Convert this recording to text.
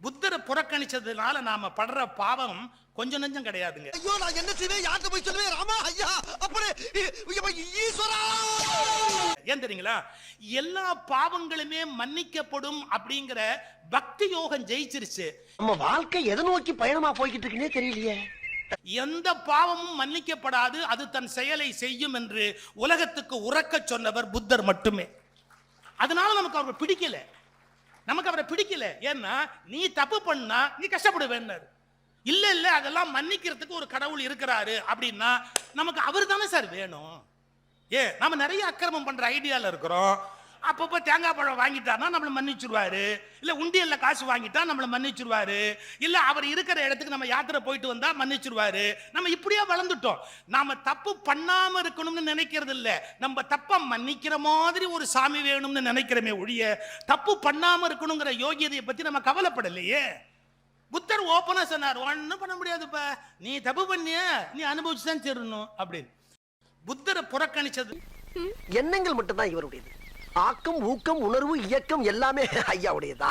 புத்தரை புறக்கணிச்சதுனால நாம படுற பாவம் கொஞ்சம் நெஞ்சம் கிடையாதுங்க. ஐயோ நான் என்ன செய்வேன்? யார்கிட்ட போய் சொல்லுவேன்? ராமா ஐயா அப்படி ஈஸ்வரா! ஏன் தெரியுங்களா? எல்லா பாவங்களுமே மன்னிக்கப்படும் அப்படிங்கிற பக்தி யோகம் ஜெயிச்சிருச்சு. நம்ம வாழ்க்கை எதை நோக்கி பயணமா போய்கிட்டு இருக்குன்னே தெரியலையே. எந்த பாவமும் மன்னிக்கப்படாது அது தன் செயலை செய்யும் என்று உலகத்துக்கு உறக்கச் சொன்னவர் புத்தர் மட்டுமே. அதனால நமக்கு அவரை பிடிக்கல. நமக்கு அவரை பிடிக்கல. ஏன்னா நீ தப்பு பண்ணா நீ கஷ்டப்படுவேன்னாரு. இல்ல இல்ல அதெல்லாம் மன்னிக்கிறதுக்கு ஒரு கடவுள் இருக்கிறாரு அப்படின்னா நமக்கு அவர் தானே சார் வேணும். ஏ நம்ம நிறைய அக்கிரமம் பண்ற ஐடியால இருக்கிறோம். அப்பப்போ தேங்காய் பழம் வாங்கிட்டார்னா நம்மளை மன்னிச்சிருவாரு. இல்லை உண்டியல்ல காசு வாங்கிட்டா நம்மளை மன்னிச்சிருவாரு. இல்லை அவர் இருக்கிற இடத்துக்கு நம்ம யாத்திரை போயிட்டு வந்தால் மன்னிச்சிருவாரு. நம்ம இப்படியே வளர்ந்துட்டோம். நாம் தப்பு பண்ணாமல் இருக்கணும்னு நினைக்கிறது இல்லை. நம்ம தப்பை மன்னிக்கிற மாதிரி ஒரு சாமி வேணும்னு நினைக்கிறோமே ஒழிய தப்பு பண்ணாமல் இருக்கணுங்கிற யோகியதையை பற்றி நம்ம கவலைப்படலையே. புத்தர் ஓப்பனாக சொன்னார் ஒன்றும் பண்ண முடியாதுப்பா. நீ தப்பு பண்ணிய நீ அனுபவிச்சு தான் சேரணும். அப்படின்னு. புத்தரை புறக்கணிச்சது. எண்ணங்கள் மட்டும்தான் இவருடையது. ஆக்கம் ஊக்கம் உணர்வு இயக்கம் எல்லாமே ஐயாவுடையதா?